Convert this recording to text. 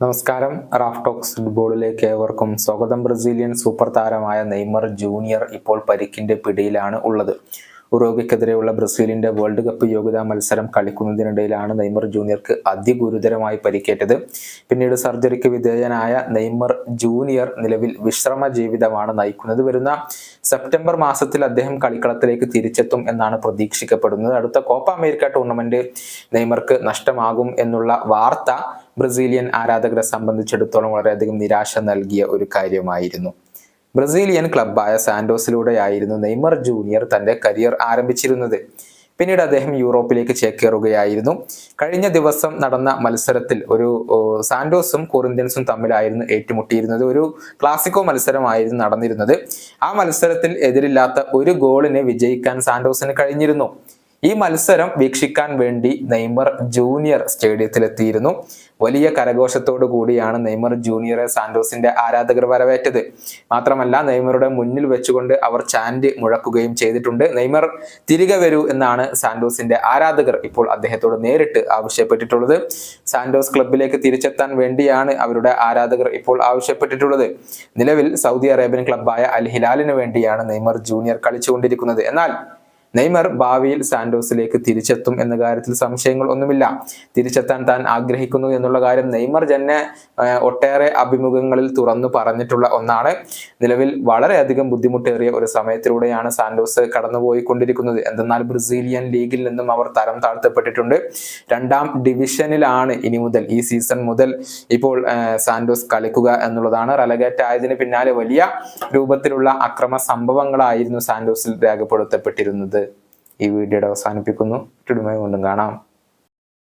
നമസ്കാരം. Raf talks ഫുട്ബോളിലേക്ക് ഏവർക്കും സ്വാഗതം. ബ്രസീലിയൻ സൂപ്പർ താരമായ നെയ്മർ ജൂനിയർ ഇപ്പോൾ പരിക്കിന്റെ പിടിയിലാണ് ഉള്ളത്. ഉറോഗയ്ക്കെതിരെയുള്ള ബ്രസീലിന്റെ വേൾഡ് കപ്പ് യോഗ്യതാ മത്സരം കളിക്കുന്നതിനിടയിലാണ് നെയ്മർ ജൂനിയർക്ക് അതിഗുരുതരമായി പരിക്കേറ്റത്. പിന്നീട് സർജറിക്ക് വിധേയനായ നെയ്മർ ജൂനിയർ നിലവിൽ വിശ്രമ ജീവിതമാണ് നയിക്കുന്നത്. വരുന്ന സെപ്റ്റംബർ മാസത്തിൽ അദ്ദേഹം കളിക്കളത്തിലേക്ക് തിരിച്ചെത്തും എന്നാണ് പ്രതീക്ഷിക്കപ്പെടുന്നത്. അടുത്ത കോപ്പ അമേരിക്ക ടൂർണമെന്റ് നെയ്മർക്ക് നഷ്ടമാകും എന്നുള്ള വാർത്ത ബ്രസീലിയൻ ആരാധകരെ സംബന്ധിച്ചിടത്തോളം വളരെയധികം നിരാശ നൽകിയ ഒരു കാര്യമായിരുന്നു. ബ്രസീലിയൻ ക്ലബ്ബായ സാന്റോസിലൂടെയായിരുന്നു നെയ്മർ ജൂനിയർ തന്റെ കരിയർ ആരംഭിച്ചിരുന്നത്. പിന്നീട് അദ്ദേഹം യൂറോപ്പിലേക്ക് ചേക്കേറുകയായിരുന്നു. കഴിഞ്ഞ ദിവസം നടന്ന മത്സരത്തിൽ ഒരു സാൻഡോസും കൊറിന്ത്യൻസും തമ്മിലായിരുന്നു ഏറ്റുമുട്ടിയിരുന്നത്. ഒരു ക്ലാസിക്കോ മത്സരമായിരുന്നു നടന്നിരുന്നത്. ആ മത്സരത്തിൽ എതിരില്ലാത്ത ഒരു ഗോളിനെ വിജയിക്കാൻ സാന്റോസിന് കഴിഞ്ഞിരുന്നു. ഈ മത്സരം വീക്ഷിക്കാൻ വേണ്ടി നെയ്മർ ജൂനിയർ സ്റ്റേഡിയത്തിലെത്തിയിരുന്നു. വലിയ കരഘോഷത്തോടു കൂടിയാണ് നെയ്മർ ജൂനിയറെ സാന്റോസിന്റെ ആരാധകർ വരവേറ്റത്. മാത്രമല്ല നെയ്മറുടെ മുന്നിൽ വെച്ചുകൊണ്ട് അവർ ചാൻഡ് മുഴക്കുകയും ചെയ്തിട്ടുണ്ട്. നെയ്മർ തിരികെ വരൂ എന്നാണ് സാന്റോസിന്റെ ആരാധകർ ഇപ്പോൾ അദ്ദേഹത്തോട് നേരിട്ട് ആവശ്യപ്പെട്ടിട്ടുള്ളത്. സാന്റോസ് ക്ലബിലേക്ക് തിരിച്ചെത്താൻ വേണ്ടിയാണ് അവരുടെ ആരാധകർ ഇപ്പോൾ ആവശ്യപ്പെട്ടിട്ടുള്ളത്. നിലവിൽ സൗദി അറേബ്യൻ ക്ലബായ അൽ ഹിലാലിന് വേണ്ടിയാണ് നെയ്മർ ജൂനിയർ കളിച്ചുകൊണ്ടിരിക്കുന്നത്. എന്നാൽ നെയ്മർ ഭാവിയിൽ സാന്റോസിലേക്ക് തിരിച്ചെത്തും എന്ന കാര്യത്തിൽ സംശയങ്ങൾ ഒന്നുമില്ല. തിരിച്ചെത്താൻ താൻ ആഗ്രഹിക്കുന്നു എന്നുള്ള കാര്യം നെയ്മർ തന്നെ ഒട്ടേറെ അഭിമുഖങ്ങളിൽ തുറന്നു പറഞ്ഞിട്ടുള്ള ഒന്നാണ്. നിലവിൽ വളരെയധികം ബുദ്ധിമുട്ടേറിയ ഒരു സമയത്തിലൂടെയാണ് സാന്റോസ് കടന്നുപോയിക്കൊണ്ടിരിക്കുന്നത്. എന്തെന്നാൽ ബ്രസീലിയൻ ലീഗിൽ നിന്നും അവർ തരം താഴ്ത്തപ്പെട്ടിട്ടുണ്ട്. രണ്ടാം ഡിവിഷനിലാണ് ഇനി മുതൽ ഈ സീസൺ മുതൽ ഇപ്പോൾ സാന്റോസ് കളിക്കുക എന്നുള്ളതാണ്. റെലഗേറ്റ് ആയതിന് പിന്നാലെ വലിയ രൂപത്തിലുള്ള അക്രമ സംഭവങ്ങളായിരുന്നു സാന്റോസിൽ രേഖപ്പെടുത്തപ്പെട്ടിരുന്നത്. ഈ വീഡിയോയുടെ അവസാനിപ്പിക്കുന്നു. ഇടുമായി കൊണ്ടും കാണാം.